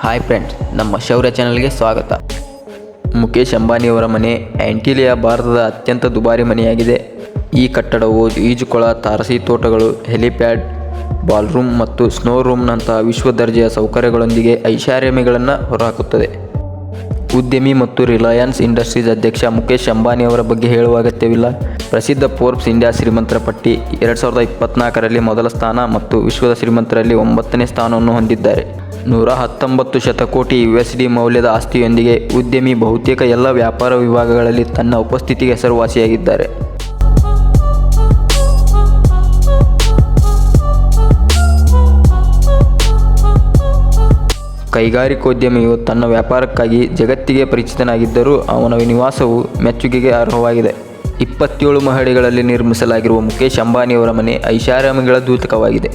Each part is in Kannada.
ಹಾಯ್ ಫ್ರೆಂಡ್ಸ್ ನಮ್ಮ ಶೌರ್ಯ ಚಾನಲ್ಗೆ ಸ್ವಾಗತ. ಮುಖೇಶ್ ಅಂಬಾನಿಯವರ ಮನೆ ಆ್ಯಂಟಿಲಿಯಾ ಭಾರತದ ಅತ್ಯಂತ ದುಬಾರಿ ಮನೆಯಾಗಿದೆ. ಈ ಕಟ್ಟಡವು ಈಜುಕೊಳ, ತಾರಸಿ ತೋಟಗಳು ಹೆಲಿಪ್ಯಾಡ್ ಬಾಲ್ರೂಮ್ ಮತ್ತು ಸ್ನೋ ರೂಮ್ನಂತಹ ವಿಶ್ವ ದರ್ಜೆಯ ಸೌಕರ್ಯಗಳೊಂದಿಗೆ ಐಷಾರಾಮಿಗಳನ್ನು ಹೊರಹಾಕುತ್ತದೆ. ಉದ್ಯಮಿ ಮತ್ತು ರಿಲಯನ್ಸ್ ಇಂಡಸ್ಟ್ರೀಸ್ ಅಧ್ಯಕ್ಷ ಮುಖೇಶ್ ಅಂಬಾನಿ ಅವರ ಬಗ್ಗೆ ಹೇಳುವ ಅಗತ್ಯವಿಲ್ಲ. ಪ್ರಸಿದ್ಧ ಫೋರ್ಬ್ಸ್ ಇಂಡಿಯಾ ಶ್ರೀಮಂತರ ಪಟ್ಟಿ ಎರಡು ಸಾವಿರದ ಇಪ್ಪತ್ನಾಲ್ಕರಲ್ಲಿ ಮೊದಲ ಸ್ಥಾನ ಮತ್ತು ವಿಶ್ವದ ಶ್ರೀಮಂತರಲ್ಲಿ ಒಂಬತ್ತನೇ ಸ್ಥಾನವನ್ನು ಹೊಂದಿದ್ದಾರೆ. ನೂರ ಹತ್ತೊಂಬತ್ತು ಶತಕೋಟಿ ಯು ಎಸ್ ಡಿ ಮೌಲ್ಯದ ಆಸ್ತಿಯೊಂದಿಗೆ ಉದ್ಯಮಿ ಬಹುತೇಕ ಎಲ್ಲ ವ್ಯಾಪಾರ ವಿಭಾಗಗಳಲ್ಲಿ ತನ್ನ ಉಪಸ್ಥಿತಿಗೆ ಹೆಸರುವಾಸಿಯಾಗಿದ್ದಾರೆ. ಕೈಗಾರಿಕೋದ್ಯಮಿಯು ತನ್ನ ವ್ಯಾಪಾರಕ್ಕಾಗಿ ಜಗತ್ತಿಗೆ ಪರಿಚಿತನಾಗಿದ್ದರೂ ಅವನ ನಿವಾಸವು ಮೆಚ್ಚುಗೆಗೆ ಅರ್ಹವಾಗಿದೆ. ಇಪ್ಪತ್ತೇಳು ಮಹಡಿಗಳಲ್ಲಿ ನಿರ್ಮಿಸಲಾಗಿರುವ ಮುಖೇಶ್ ಅಂಬಾನಿಯವರ ಮನೆ ಐಷಾರಾಮಿಗಳ ದೂತಕವಾಗಿದೆ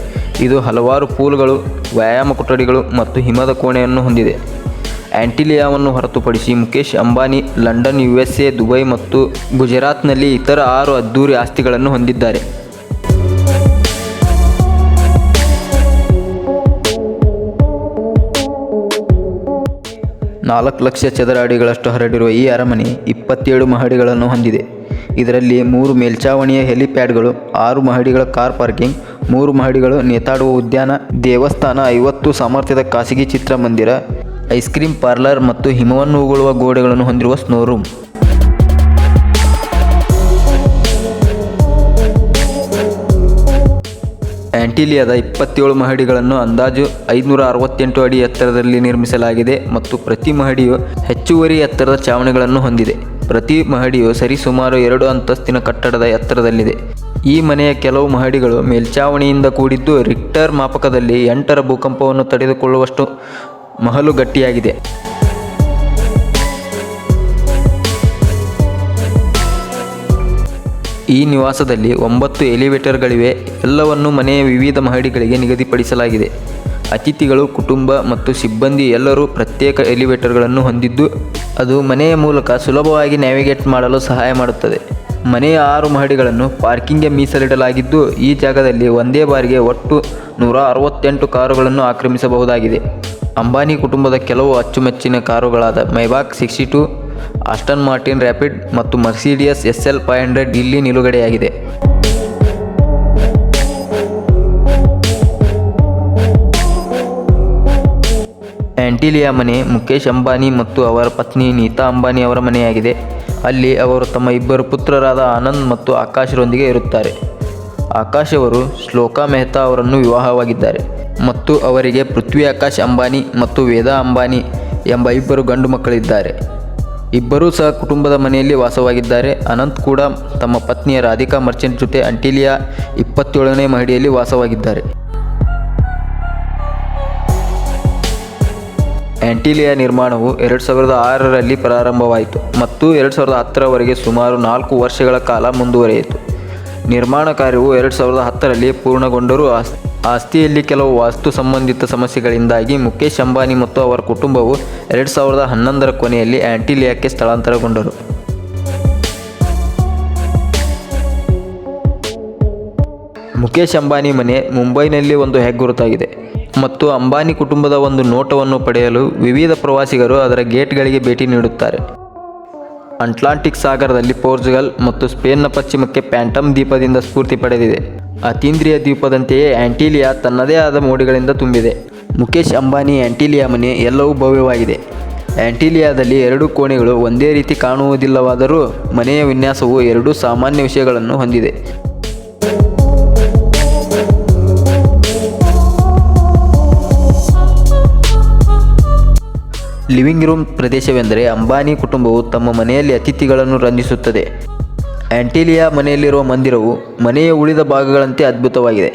ಇದು ಹಲವಾರು ಪೂಲ್ಗಳು, ವ್ಯಾಯಾಮ ಕೊಠಡಿಗಳು ಮತ್ತು ಹಿಮದ ಕೋಣೆಯನ್ನು ಹೊಂದಿದೆ. ಆ್ಯಂಟಿಲಿಯಾವನ್ನು ಹೊರತುಪಡಿಸಿ Mukesh Ambani, London U S A Dubai ಮತ್ತು ಗುಜರಾತ್ನಲ್ಲಿ ಇತರ ಆರು ಅದ್ದೂರಿ ಆಸ್ತಿಗಳನ್ನು ಹೊಂದಿದ್ದಾರೆ. ನಾಲ್ಕು ಲಕ್ಷ ಚದರ ಅಡಿಗಳಷ್ಟು ಹರಡಿರುವ ಈ ಅರಮನೆ ಇಪ್ಪತ್ತೇಳು ಮಹಡಿಗಳನ್ನು ಹೊಂದಿದೆ. ಇದರಲ್ಲಿ ಮೂರು ಮೇಲ್ಛಾವಣಿಯ ಹೆಲಿಪ್ಯಾಡ್ಗಳು, ಆರು ಮಹಡಿಗಳ ಕಾರ್ ಪಾರ್ಕಿಂಗ್, ಮೂರು ಮಹಡಿಗಳು ನೇತಾಡುವ ಉದ್ಯಾನ, ದೇವಸ್ಥಾನ, ಐವತ್ತು ಸಾಮರ್ಥ್ಯದ ಖಾಸಗಿ ಚಿತ್ರಮಂದಿರ, ಐಸ್ ಕ್ರೀಮ್ ಪಾರ್ಲರ್ ಮತ್ತು ಹಿಮವನ್ನು ಉಗುಳುವ ಗೋಡೆಗಳನ್ನು ಹೊಂದಿರುವ ಸ್ನೋ ರೂಮ್ ಆ್ಯಂಟಿಲಿಯಾದ ಇಪ್ಪತ್ತೇಳು ಮಹಡಿಗಳನ್ನು ಅಂದಾಜು ಐದುನೂರ ಅರವತ್ತೆಂಟು ಅಡಿ ಎತ್ತರದಲ್ಲಿ ನಿರ್ಮಿಸಲಾಗಿದೆ ಮತ್ತು ಪ್ರತಿ ಮಹಡಿಯು ಹೆಚ್ಚುವರಿ ಎತ್ತರದ ಚಾವಣಿಗಳನ್ನು ಹೊಂದಿದೆ. ಪ್ರತಿ ಮಹಡಿಯು ಸರಿಸುಮಾರು ಎರಡು ಅಂತಸ್ತಿನ ಕಟ್ಟಡದ ಎತ್ತರದಲ್ಲಿದೆ. ಈ ಮನೆಯ ಕೆಲವು ಮಹಡಿಗಳು ಮೇಲ್ಛಾವಣಿಯಿಂದ ಕೂಡಿದ್ದು ರಿಕ್ಟರ್ ಮಾಪಕದಲ್ಲಿ ಎಂಟರ ಭೂಕಂಪವನ್ನು ತಡೆದುಕೊಳ್ಳುವಷ್ಟು ಮಹಲು ಗಟ್ಟಿಯಾಗಿದೆ ಈ ನಿವಾಸದಲ್ಲಿ ಒಂಬತ್ತು ಎಲಿವೇಟರ್ಗಳಿವೆ. ಎಲ್ಲವನ್ನು ಮನೆಯ ವಿವಿಧ ಮಹಡಿಗಳಿಗೆ ನಿಗದಿಪಡಿಸಲಾಗಿದೆ. ಅತಿಥಿಗಳು, ಕುಟುಂಬ ಮತ್ತು ಸಿಬ್ಬಂದಿ ಎಲ್ಲರೂ ಪ್ರತ್ಯೇಕ ಎಲಿವೇಟರ್ಗಳನ್ನು ಹೊಂದಿದ್ದು, ಅದು ಮನೆಯ ಮೂಲಕ ಸುಲಭವಾಗಿ ನ್ಯಾವಿಗೇಟ್ ಮಾಡಲು ಸಹಾಯ ಮಾಡುತ್ತದೆ. ಮನೆಯ ಆರು ಮಹಡಿಗಳನ್ನು ಪಾರ್ಕಿಂಗ್ಗೆ ಮೀಸಲಿಡಲಾಗಿದ್ದು, ಈ ಜಾಗದಲ್ಲಿ ಒಂದೇ ಬಾರಿಗೆ ಒಟ್ಟು ನೂರ ಅರವತ್ತೆಂಟು ಕಾರುಗಳನ್ನು ಆಕ್ರಮಿಸಬಹುದಾಗಿದೆ. ಅಂಬಾನಿ ಕುಟುಂಬದ ಕೆಲವು ಅಚ್ಚುಮೆಚ್ಚಿನ ಕಾರುಗಳಾದ Maybach sixty two, Aston Martin Rapide ಮತ್ತು Mercedes S L five hundred ಇಲ್ಲಿ ನಿಲುಗಡೆಯಾಗಿದೆ. ಆ್ಯಂಟಿಲಿಯಾ ಮನೆ ಮುಖೇಶ್ ಅಂಬಾನಿ ಮತ್ತು ಅವರ ಪತ್ನಿ ನೀತಾ ಅಂಬಾನಿ ಅವರ ಮನೆಯಾಗಿದೆ. ಅಲ್ಲಿ ಅವರು ತಮ್ಮ ಇಬ್ಬರು ಪುತ್ರರಾದ ಆನಂದ್ ಮತ್ತು ಆಕಾಶರೊಂದಿಗೆ ಇರುತ್ತಾರೆ. ಆಕಾಶ್ ಅವರು ಶ್ಲೋಕಾ ಮೆಹ್ತಾ ಅವರನ್ನು ವಿವಾಹವಾಗಿದ್ದಾರೆ ಮತ್ತು ಅವರಿಗೆ ಪೃಥ್ವಿ ಆಕಾಶ್ ಅಂಬಾನಿ ಮತ್ತು ವೇದಾ ಅಂಬಾನಿ ಎಂಬ ಇಬ್ಬರು ಗಂಡು ಮಕ್ಕಳಿದ್ದಾರೆ. ಇಬ್ಬರೂ ಸಹ ಕುಟುಂಬದ ಮನೆಯಲ್ಲಿ ವಾಸವಾಗಿದ್ದಾರೆ. ಅನಂತ್ ಕೂಡ ತಮ್ಮ ಪತ್ನಿಯ ರಾಧಿಕಾ ಮರ್ಚೆಂಟ್ ಜೊತೆ ಅಂಟಿಲಿಯಾ ಇಪ್ಪತ್ತೇಳನೇ ಮಹಡಿಯಲ್ಲಿ ವಾಸವಾಗಿದ್ದಾರೆ. ಆ್ಯಂಟಿಲಿಯಾ ನಿರ್ಮಾಣವು ಎರಡು ಸಾವಿರದ ಆರರಲ್ಲಿ ಪ್ರಾರಂಭವಾಯಿತು ಮತ್ತು ಎರಡು ಸಾವಿರದ ಹತ್ತರವರೆಗೆ ಸುಮಾರು ನಾಲ್ಕು ವರ್ಷಗಳ ಕಾಲ ಮುಂದುವರಿಯಿತು. ನಿರ್ಮಾಣ ಕಾರ್ಯವು ಎರಡು ಸಾವಿರದ ಹತ್ತರಲ್ಲಿ ಪೂರ್ಣಗೊಂಡರೂ ಆಸ್, ಆಸ್ತಿಯಲ್ಲಿ ಕೆಲವು ವಾಸ್ತು ಸಂಬಂಧಿತ ಸಮಸ್ಯೆಗಳಿಂದಾಗಿ ಮುಖೇಶ್ ಅಂಬಾನಿ ಮತ್ತು ಅವರ ಕುಟುಂಬವು ಎರಡು ಸಾವಿರದ ಹನ್ನೊಂದರ ಕೊನೆಯಲ್ಲಿ ಆ್ಯಂಟಿಲಿಯಾಕ್ಕೆ ಸ್ಥಳಾಂತರಗೊಂಡರು. ಮುಖೇಶ್ ಅಂಬಾನಿ ಮನೆ ಮುಂಬೈನಲ್ಲಿ ಒಂದು ಹೆಗ್ಗುರುತಾಗಿದೆ. ಮತ್ತು ಅಂಬಾನಿ ಕುಟುಂಬದ ಒಂದು ನೋಟವನ್ನು ಪಡೆಯಲು ವಿವಿಧ ಪ್ರವಾಸಿಗರು ಅದರ ಗೇಟ್ಗಳಿಗೆ ಭೇಟಿ ನೀಡುತ್ತಾರೆ. ಅಟ್ಲಾಂಟಿಕ್ ಸಾಗರದಲ್ಲಿ ಪೋರ್ಚುಗಲ್ ಮತ್ತು ಸ್ಪೇನ್ನ ಪಶ್ಚಿಮಕ್ಕೆ ಪ್ಯಾಂಟಮ್ ದ್ವೀಪದಿಂದ ಸ್ಫೂರ್ತಿ ಪಡೆದಿದೆ. ಅತೀಂದ್ರಿಯ ದ್ವೀಪದಂತೆಯೇ ಆ್ಯಂಟಿಲಿಯಾ ತನ್ನದೇ ಆದ ಮೋಡಿಗಳಿಂದ ತುಂಬಿದೆ. ಮುಖೇಶ್ ಅಂಬಾನಿ ಆ್ಯಂಟಿಲಿಯಾ ಮನೆ ಎಲ್ಲವೂ ಭವ್ಯವಾಗಿದೆ. ಆ್ಯಂಟಿಲಿಯಾದಲ್ಲಿ ಎರಡು ಕೋಣೆಗಳು ಒಂದೇ ರೀತಿ ಕಾಣುವುದಿಲ್ಲವಾದರೂ ಮನೆಯ ವಿನ್ಯಾಸವು ಎರಡೂ ಸಾಮಾನ್ಯ ವಿಷಯಗಳನ್ನು ಹೊಂದಿದೆ. ಲಿವಿಂಗ್ ರೂಮ್ ಪ್ರದೇಶವೆಂದರೆ ಅಂಬಾನಿ ಕುಟುಂಬವು ತಮ್ಮ ಮನೆಯಲ್ಲಿ ಅತಿಥಿಗಳನ್ನು ರಂಜಿಸುತ್ತದೆ. ಆಂಟಿಲಿಯಾ ಮನೆಯಲ್ಲಿರುವ ಮಂದಿರವು ಮನೆಯ ಉಳಿದ ಭಾಗಗಳಂತೆ ಅದ್ಭುತವಾಗಿದೆ.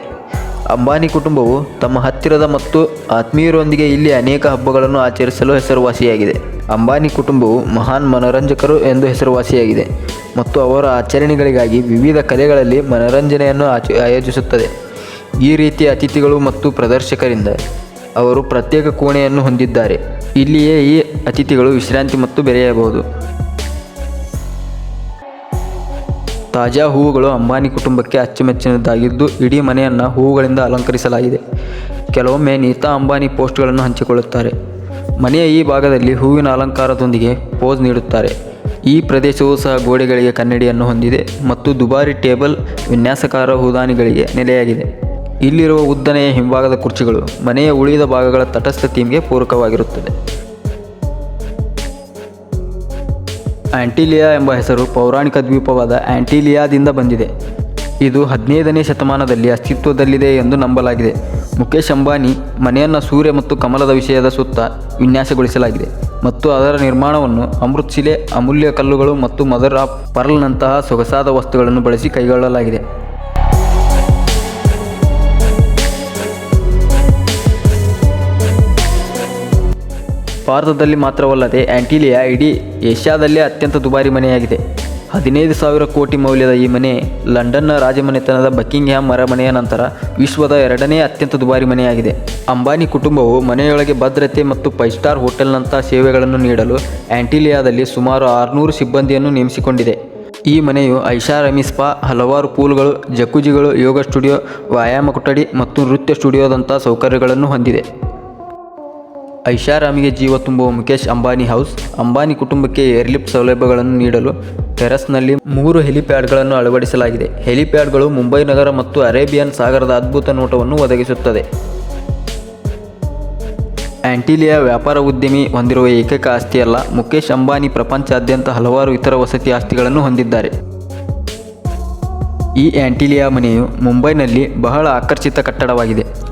ಅಂಬಾನಿ ಕುಟುಂಬವು ತಮ್ಮ ಹತ್ತಿರದ ಮತ್ತು ಆತ್ಮೀಯರೊಂದಿಗೆ ಇಲ್ಲಿ ಅನೇಕ ಹಬ್ಬಗಳನ್ನು ಆಚರಿಸಲು ಹೆಸರುವಾಸಿಯಾಗಿದೆ. ಅಂಬಾನಿ ಕುಟುಂಬವು ಮಹಾನ್ ಮನೋರಂಜಕರು ಎಂದು ಹೆಸರುವಾಸಿಯಾಗಿದೆ ಮತ್ತು ಅವರ ಆಚರಣೆಗಳಿಗಾಗಿ ವಿವಿಧ ಕಲೆಗಳಲ್ಲಿ ಮನರಂಜನೆಯನ್ನು ಆಚ, ಆಯೋಜಿಸುತ್ತದೆ. ಈ ರೀತಿಯ ಅತಿಥಿಗಳು ಮತ್ತು ಪ್ರದರ್ಶಕರಿಂದ ಅವರು ಪ್ರತ್ಯೇಕ ಕೋಣೆಯನ್ನು ಹೊಂದಿದ್ದಾರೆ. ಇಲ್ಲಿಯೇ ಈ ಅತಿಥಿಗಳು ವಿಶ್ರಾಂತಿ ಮತ್ತು ಬೆರೆಯಬಹುದು. ತಾಜಾ ಹೂವುಗಳು ಅಂಬಾನಿ ಕುಟುಂಬಕ್ಕೆ ಅಚ್ಚುಮೆಚ್ಚಿನದ್ದಾಗಿದ್ದು, ಇಡೀ ಮನೆಯನ್ನು ಹೂವುಗಳಿಂದ ಅಲಂಕರಿಸಲಾಗಿದೆ. ಕೆಲವೊಮ್ಮೆ ನೀತಾ ಅಂಬಾನಿ ಪೋಸ್ಟ್ಗಳನ್ನು ಹಂಚಿಕೊಳ್ಳುತ್ತಾರೆ. ಮನೆಯ ಈ ಭಾಗದಲ್ಲಿ ಹೂವಿನ ಅಲಂಕಾರದೊಂದಿಗೆ ಪೋಸ್ ನೀಡುತ್ತಾರೆ. ಈ ಪ್ರದೇಶವು ಸಹ ಗೋಡೆಗಳಿಗೆ ಕನ್ನಡಿಯನ್ನು ಹೊಂದಿದೆ ಮತ್ತು ದುಬಾರಿ ಟೇಬಲ್ ವಿನ್ಯಾಸಕಾರ ಹೂದಾನಿಗಳಿಗೆ ನೆಲೆಯಾಗಿದೆ. ಇಲ್ಲಿರುವ ಉದ್ದನೆಯ ಹಿಂಭಾಗದ ಕುರ್ಚಿಗಳು ಮನೆಯ ಉಳಿದ ಭಾಗಗಳ ತಟಸ್ಥ ಥೀಮ್ಗೆ ಪೂರಕವಾಗಿರುತ್ತದೆ ಆಂಟಿಲಿಯಾ ಎಂಬ ಹೆಸರು ಪೌರಾಣಿಕ ದ್ವೀಪವಾದ ಆಂಟಿಲಿಯಾದಿಂದ ಬಂದಿದೆ. ಇದು ಹದಿನೈದನೇ ಶತಮಾನದಲ್ಲಿ ಅಸ್ತಿತ್ವದಲ್ಲಿದೆ ಎಂದು ನಂಬಲಾಗಿದೆ. ಮುಖೇಶ್ ಅಂಬಾನಿ ಮನೆಯನ್ನು ಸೂರ್ಯ ಮತ್ತು ಕಮಲದ ವಿಷಯದ ಸುತ್ತ ವಿನ್ಯಾಸಗೊಳಿಸಲಾಗಿದೆ ಮತ್ತು ಅದರ ನಿರ್ಮಾಣವನ್ನು ಅಮೃತ್ಶಿಲೆ ಅಮೂಲ್ಯ ಕಲ್ಲುಗಳು ಮತ್ತು ಮದರ್ ಆಫ್ ಪರ್ಲ್ನಂತಹ ಸೊಗಸಾದ ವಸ್ತುಗಳನ್ನು ಬಳಸಿ ಕೈಗೊಳ್ಳಲಾಗಿದೆ. ಭಾರತದಲ್ಲಿ ಮಾತ್ರವಲ್ಲದೆ ಆಂಟಿಲಿಯಾ ಇಡೀ ಏಷ್ಯಾದಲ್ಲೇ ಅತ್ಯಂತ ದುಬಾರಿ ಮನೆಯಾಗಿದೆ. ಹದಿನೈದು ಸಾವಿರ ಕೋಟಿ ಮೌಲ್ಯದ ಈ ಮನೆ ಲಂಡನ್ನ ರಾಜಮನೆತನದ ಬಕ್ಕಿಂಗ್ಹ್ಯಾಮ್ ಅರಮನೆಯ ನಂತರ ವಿಶ್ವದ ಎರಡನೇ ಅತ್ಯಂತ ದುಬಾರಿ ಮನೆಯಾಗಿದೆ. ಅಂಬಾನಿ ಕುಟುಂಬವು ಮನೆಯೊಳಗೆ ಭದ್ರತೆ ಮತ್ತು ಫೈವ್ ಸ್ಟಾರ್ ಹೋಟೆಲ್ನಂಥ ಸೇವೆಗಳನ್ನು ನೀಡಲು ಆಂಟಿಲಿಯಾದಲ್ಲಿ ಸುಮಾರು ಆರುನೂರು ಸಿಬ್ಬಂದಿಯನ್ನು ನೇಮಿಸಿಕೊಂಡಿದೆ. ಈ ಮನೆಯು ಐಷಾರಾಮಿ ಸ್ಪಾ, ಹಲವಾರು ಪೂಲ್ಗಳು, ಜಕುಜಿಗಳು, ಯೋಗ ಸ್ಟುಡಿಯೋ, ವ್ಯಾಯಾಮ ಕೊಠಡಿ ಮತ್ತು ನೃತ್ಯ ಸ್ಟುಡಿಯೋದಂಥ ಸೌಕರ್ಯಗಳನ್ನು ಹೊಂದಿದೆ. ಐಷಾರಾಮಿಗೆ ಜೀವ ತುಂಬುವ ಮುಖೇಶ್ ಅಂಬಾನಿ ಹೌಸ್. ಅಂಬಾನಿ ಕುಟುಂಬಕ್ಕೆ ಏರ್ಲಿಫ್ಟ್ ಸೌಲಭ್ಯಗಳನ್ನು ನೀಡಲು ಟೆರಸ್ನಲ್ಲಿ ಮೂರು ಹೆಲಿಪ್ಯಾಡ್ಗಳನ್ನು ಅಳವಡಿಸಲಾಗಿದೆ. ಹೆಲಿಪ್ಯಾಡ್ಗಳು ಮುಂಬೈ ನಗರ ಮತ್ತು ಅರೇಬಿಯನ್ ಸಾಗರದ ಅದ್ಭುತ ನೋಟವನ್ನು ಒದಗಿಸುತ್ತದೆ. ಆಂಟಿಲಿಯಾ ವ್ಯಾಪಾರ ಉದ್ಯಮಿ ಹೊಂದಿರುವ ಏಕೈಕ ಆಸ್ತಿಯಲ್ಲ ಮುಖೇಶ್ ಅಂಬಾನಿ ಪ್ರಪಂಚಾದ್ಯಂತ ಹಲವಾರು ಇತರ ವಸತಿ ಆಸ್ತಿಗಳನ್ನು ಹೊಂದಿದ್ದಾರೆ. ಈ ಆಂಟಿಲಿಯಾ ಮನೆಯು ಮುಂಬೈನಲ್ಲಿ ಬಹಳ ಆಕರ್ಷಿತ ಕಟ್ಟಡವಾಗಿದೆ.